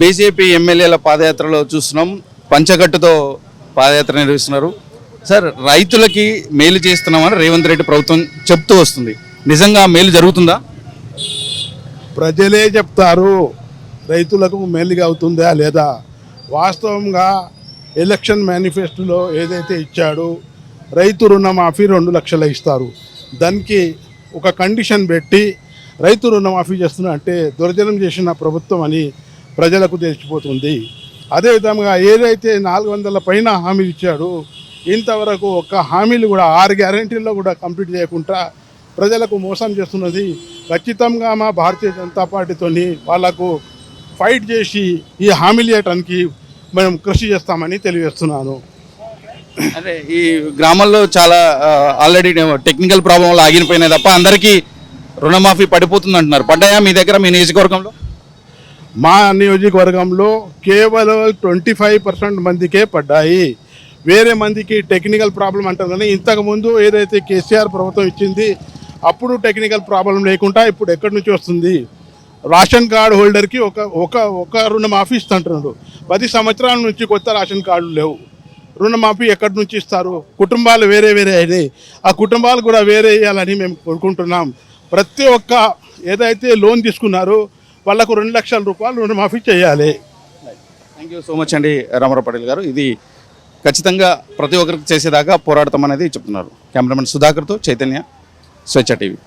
BJP ఎమ్మెల్యేల పాదయాత్రలో చూస్తున్నాం. పంచగట్టుతో పాదయాత్ర నిర్వహిస్తున్నారు. సార్ రైతులకి మేలు చేస్తున్నామని రేవంత్ రెడ్డి ప్రభుత్వం చెప్తూ వస్తుంది. నిజంగా మేలు జరుగుతుందా? ప్రజలే చెప్తారు రైతులకు మేలుగా అవుతుందా లేదా? వాస్తవంగా ఎలక్షన్ మేనిఫెస్టోలో ఏదైతే ఇచ్చాడో రైతు రుణమాఫీ రెండు లక్షలు ఇస్తారు. దానికి ఒక కండిషన్ పెట్టి రైతు రుణమాఫీ చేస్తున్నా అంటే దుర్జనం చేసిన ప్రభుత్వం అని ప్రజలకు తెలిసిపోతుంది. అదేవిధంగా ఏదైతే నాలుగు వందల పైన హామీలు ఇచ్చాడో ఇంతవరకు ఒక్క హామీలు కూడా ఆరు గ్యారంటీల్లో కూడా కంప్లీట్ చేయకుండా ప్రజలకు మోసం చేస్తున్నది. ఖచ్చితంగా మా భారతీయ జనతా పార్టీతోని వాళ్ళకు ఫైట్ చేసి ఈ హామీలు చేయడానికి మేము కృషి చేస్తామని తెలియజేస్తున్నాను. అదే ఈ గ్రామంలో చాలా ఆల్రెడీ టెక్నికల్ ప్రాబ్లం ఆగిపోయినాయి తప్ప అందరికీ రుణమాఫీ పడిపోతుంది అంటున్నారు పడ్డాయా మీ దగ్గర మీ నియోజకవర్గంలో? మా నియోజకవర్గంలో కేవలం ట్వంటీ ఫైవ్ పర్సెంట్ మందికే పడ్డాయి. వేరే మందికి టెక్నికల్ ప్రాబ్లం అంటారు కానీ ఇంతకుముందు ఏదైతే కేసీఆర్ ప్రభుత్వం ఇచ్చింది అప్పుడు టెక్నికల్ ప్రాబ్లం లేకుండా ఇప్పుడు ఎక్కడి నుంచి వస్తుంది? రేషన్ కార్డు హోల్డర్కి ఒక ఒక ఒక రుణమాఫీ ఇస్తుంటున్నాడు. పది సంవత్సరాల నుంచి కొత్త రేషన్ కార్డులు లేవు. రుణమాఫీ ఎక్కడి నుంచి ఇస్తారు? కుటుంబాలు వేరే వేరే అయినాయి. ఆ కుటుంబాలు కూడా వేరే వేయాలని మేము కోరుకుంటున్నాం. ప్రతి ఒక్క ఏదైతే లోన్ తీసుకున్నారో వాళ్ళకు రెండు లక్షల రూపాయలు రుణమాఫీ చేయాలి. థ్యాంక్ యూ సో మచ్ అండి రామారావు పటేల్ గారు. ఇది ఖచ్చితంగా ప్రతి ఒక్కరికి చేసేదాకా పోరాడతాం అనేది చెప్తున్నారు. కెమెరామెన్ సుధాకర్తో చైతన్య స్వచ్ఛ టీవీ.